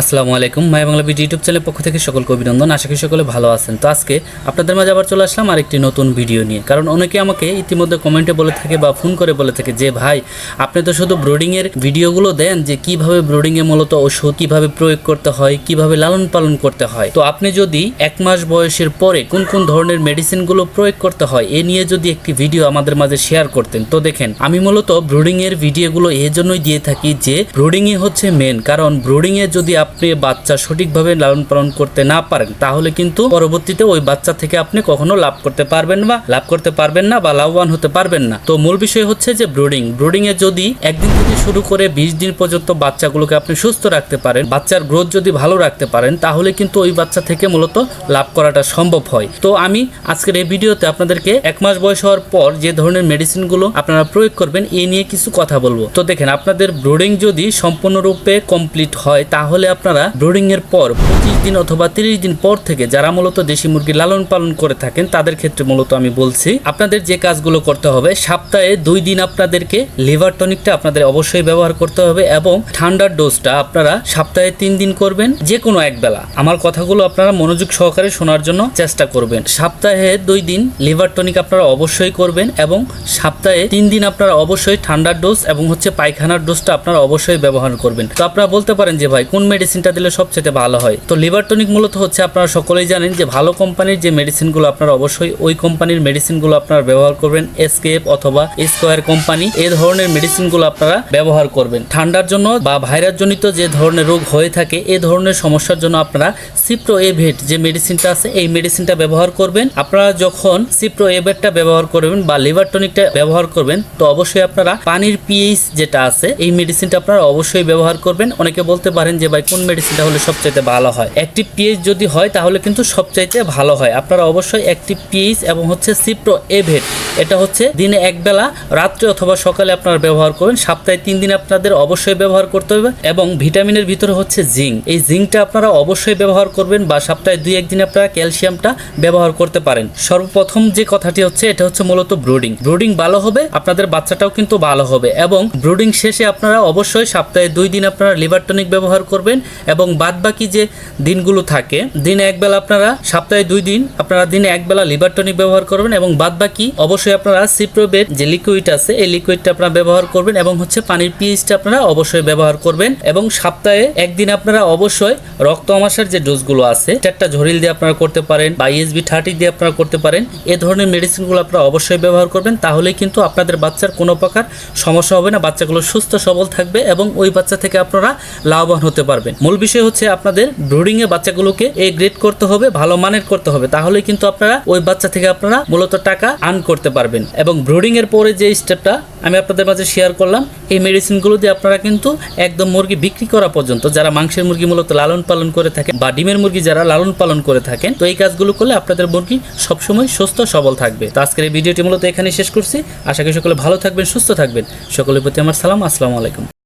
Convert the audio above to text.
আসসালামু আলাইকুম মাই Bangla BD YouTube চ্যানেলের পক্ষ থেকে সকলকে অভিনন্দন। আশা করি সকলে ভালো আছেন। তো আজকে আপনাদের মাঝে আবার চলে আসলাম আরেকটি নতুন ভিডিও নিয়ে। কারণ অনেকে আমাকে ইতিমধ্যে কমেন্টে বলে থাকে বা ফোন করে বলে থাকে যে, ভাই, আপনি তো শুধু ব্রোডিংয়ের ভিডিওগুলো দেন যে, কীভাবে ব্রোডিংয়ে মূলত ওষুধ কীভাবে প্রয়োগ করতে হয়, কীভাবে লালন পালন করতে হয়? তো আপনি যদি এক মাস বয়সের পরে কোন কোন ধরনের মেডিসিনগুলো প্রয়োগ করতে হয়, এ নিয়ে যদি একটি ভিডিও আমাদের মাঝে শেয়ার করতেন, তো দেখেন, আমি মূলত ব্রোডিং এর ভিডিওগুলো এই জন্যই দিয়ে থাকি যে, ব্রোডিংই হচ্ছে মেন কারণ ব্রোডিং এ যদি আপনি বাচ্চা সঠিকভাবে লালন পালন করতে না পারেন, তাহলে কিন্তু পরবর্তীতে ওই বাচ্চা থেকে আপনি কখনো লাভ করতে পারবেন বা লাভ করতে পারবেন না বা লাভবান হতে পারবেন না। তো মূল বিষয় হচ্ছে যে ব্রোডিং ব্রোডিং এ যদি একদিন থেকে শুরু করে বিশ দিন পর্যন্ত বাচ্চাগুলোকে আপনি সুস্থ রাখতে পারেন, বাচ্চার গ্রোথ যদি ভালো রাখতে পারেন, তাহলে কিন্তু ওই বাচ্চা থেকে মূলত লাভ করাটা সম্ভব হয়। তো আমি আজকের এই ভিডিওতে আপনাদেরকে এক মাস বয়স হওয়ার পর যে ধরনের মেডিসিনগুলো আপনারা প্রয়োগ করবেন এই নিয়ে কিছু কথা বলব। তো দেখেন, আপনাদের ব্রোডিং যদি সম্পূর্ণরূপে কমপ্লিট হয়, তাহলে আপনারা ব্রোডিং এর পর পঁচিশ দিন অথবা তিরিশ দিন পর থেকে যারা মূলত দেশি মুরগি লালন পালন করে থাকেন, তাদের ক্ষেত্রে মূলত আমি বলছি, আপনাদের যে কাজগুলো করতে হবে, সপ্তাহে দুই দিন আপনাদেরকে লিভার টনিকটা আপনাদের অবশ্যই ব্যবহার করতে হবে এবং ঠান্ডার ডোজটা আপনারা সপ্তাহে তিন দিন করবেন যে কোনো এক বেলা আমার কথাগুলো আপনারা মনোযোগ সহকারে শোনার জন্য চেষ্টা করবেন। সপ্তাহে দুই দিন লিভার টনিক আপনারা অবশ্যই করবেন এবং সপ্তাহে তিন দিন আপনারা অবশ্যই ঠান্ডার ডোজ এবং হচ্ছে পায়খানার ডোজটা আপনারা অবশ্যই ব্যবহার করবেন। তো আপনারা বলতে পারেন যে, ভাই, কোন মেডিসিনটা দিলে সবচেয়ে ভালো হয়। তো লিভার টনিক মূলত হচ্ছে আপনারা সকলেই জানেন যে ভালো কোম্পানির যে মেডিসিনগুলো আপনারা অবশ্যই ওই কোম্পানির মেডিসিনগুলো আপনারা ব্যবহার করবেন এসকেপ অথবা স্কোয়ার কোম্পানি এই ধরনের মেডিসিনগুলো আপনারা ব্যবহার করবেন। ঠান্ডার জন্য বা ভাইরাস জনিত যে ধরনের রোগ হয়ে থাকে, এ ধরনের সমস্যার জন্য আপনারা সিপ্রো এভেট যে মেডিসিনটা আছে, এই মেডিসিনটা ব্যবহার করবেন। আপনারা যখন সিপ্রো এভেটটা ব্যবহার করবেন বা লিভার টনিকটা ব্যবহার করবেন, তো অবশ্যই আপনারা পানির পিএইচ যেটা আছে, এই মেডিসিনটা আপনারা অবশ্যই ব্যবহার করবেন। অনেকে বলতে পারেন যে, ভাই কোন মেডিসিনটা হলে সবচাইতে ভালো হয়? অ্যাক্টিভ পিএইচ যদি হয়, তাহলে কিন্তু সবচাইতে ভালো হয়। আপনারা অবশ্যই অ্যাক্টিভ পিএইচ এবং হচ্ছে সিপ্রো এভেট এটা হচ্ছে দিনে এক বেলা রাত্রে অথবা সকালে আপনারা ব্যবহার করবেন। সপ্তাহে তিন দিন আপনাদের অবশ্যই ব্যবহার করতে হবে এবং ভিটামিনের ভিতরে হচ্ছে জিঙ্ক। এই জিঙ্কটা আপনারা অবশ্যই ব্যবহার করবেন বা সপ্তাহে দুই একদিন আপনারা ক্যালসিয়ামটা ব্যবহার করতে পারেন। সর্বপ্রথম যে কথাটি হচ্ছে, এটা হচ্ছে মূলত ব্রুডিং। ব্রুডিং ভালো হবে, আপনাদের বাচ্চাটাও কিন্তু ভালো হবে এবং ব্রুডিং শেষে আপনারা অবশ্যই সপ্তাহে দুই দিন আপনারা লিভার টনিক ব্যবহার করবেন। এবং বাদ বাকি যে দিনগুলো থাকে, দিনে একবেলা আপনারা সপ্তাহে দুই দিন আপনারা দিনে একবেলা লিভার টনিক ব্যবহার করবেন এবং বাদ বাকি অবশ্যই আপনারা সিপ্রোবেট যে লিকুইড আছে, এই লিকুইডটা আপনারা ব্যবহার করবেন এবং হচ্ছে পানির পিএইচটা আপনারা অবশ্যই ব্যবহার করবেন এবং সপ্তাহে একদিন আপনারা অবশ্যই রক্ত আমাশার যে ডোজগুলো আছে, চারটা ঝরিল দিয়ে আপনারা করতে পারেন বা ইএসবি থার্টি দিয়ে আপনারা করতে পারেন, এ ধরনের মেডিসিনগুলো আপনারা অবশ্যই ব্যবহার করবেন, তাহলেই কিন্তু আপনাদের বাচ্চার কোনো প্রকার সমস্যা হবে না, বাচ্চাগুলো সুস্থ সবল থাকবে এবং ওই বাচ্চা থেকে আপনারা লাভবান হতে পারবেন। মূল বিষয় হচ্ছে আপনাদের ব্রুডিং এ বাচ্চাগুলোকে এ গ্রেড করতে হবে, ভালো মানের করতে হবে। তাহলে কিন্তু আপনারা ওই বাচ্চা থেকে আপনারা মূলত টাকা আর্ন করতে পারবেন। এবং ব্রুডিং এর পরে যে স্টেপটা আমি আপনাদের মাঝে শেয়ার করলাম, এই মেডিসিনগুলো দিয়ে আপনারা কিন্তু একদম মুরগি বিক্রি করা পর্যন্ত, যারা মাংসের মুরগি মূলত লালন পালন করে থাকেন বা ডিমের মুরগি যারা লালন পালন করে থাকেন, তো এই কাজগুলো করলে আপনাদের মুরগি সবসময় সুস্থ, সবল থাকবে। তো আজকের এই ভিডিওটি মূলত এখানে শেষ করছি। আশা করি সকলে ভালো থাকবেন, সুস্থ থাকবেন। সকলের প্রতি আমার সালাম, আসসালামু আলাইকুম।